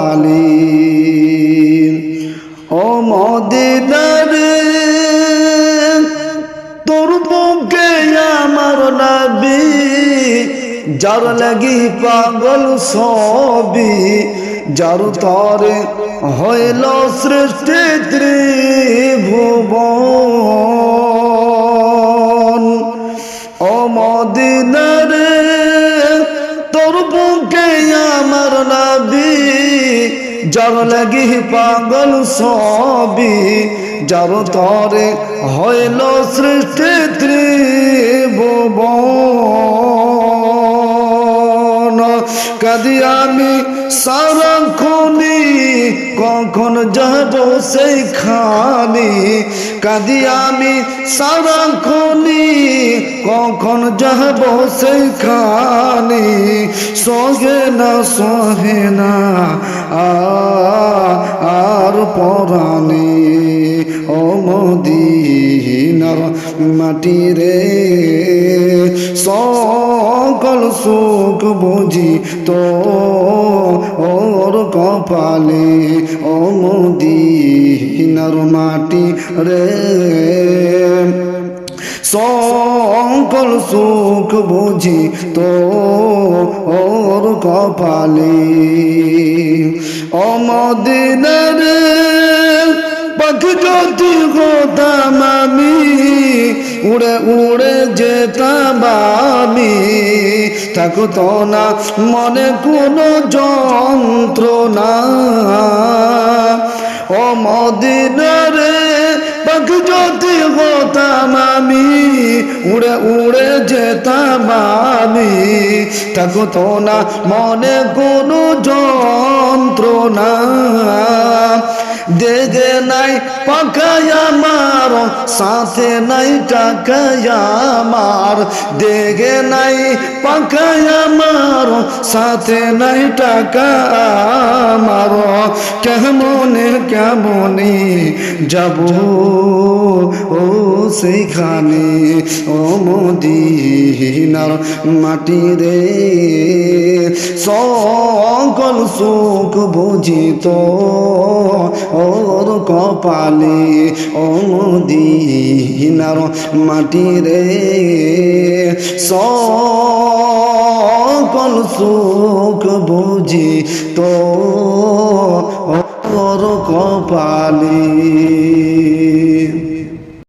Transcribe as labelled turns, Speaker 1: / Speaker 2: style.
Speaker 1: কপালে ও মদিনারে, তোর বুকে আমার নাবি, যার লাগি পাগল সবি যার তরে হইল সৃষ্টি ত্রিভুবন। যার লাগি পাগল সবি যার তরে হইল সৃষ্টি ত্রিভুবন। কাদি আমি সারাক্ষণি কখন যাব সেইখানি। কাদি আমি সারাক্ষণি কখন যাব সেইখানি সহে না সহে না আ- আর পরাণে ও মদিনার মাটি রে সকল সুখ বুঝি তো ওর কপালে ও মদিনার মাটি রে সকল সুখ বুঝি তো ওর কপালে। অমদিনের পাখি যদি হতাম আমি, উড়ে উড়ে যেতাম আমি। থাকতো না মনে কোনো যন্ত্রণা। ও উড়ে উড়ে যেতাম আমি থাকতো না মনে কোনো যন্ত্রণা। দেগে নাই, পাকায় আমার সাথে নাই, টাকায় আমার দেগে নাই, পাকায় আমার সাথে নাই টাকা আমার কেমনে কেমনে যাব? ও সেইখানে ও মদিনার মাটি রে সকল সুখ বুঝিত ওর কপালে ও মদিনার মাটি রে সকল সুখ বুঝিত ওর কপালে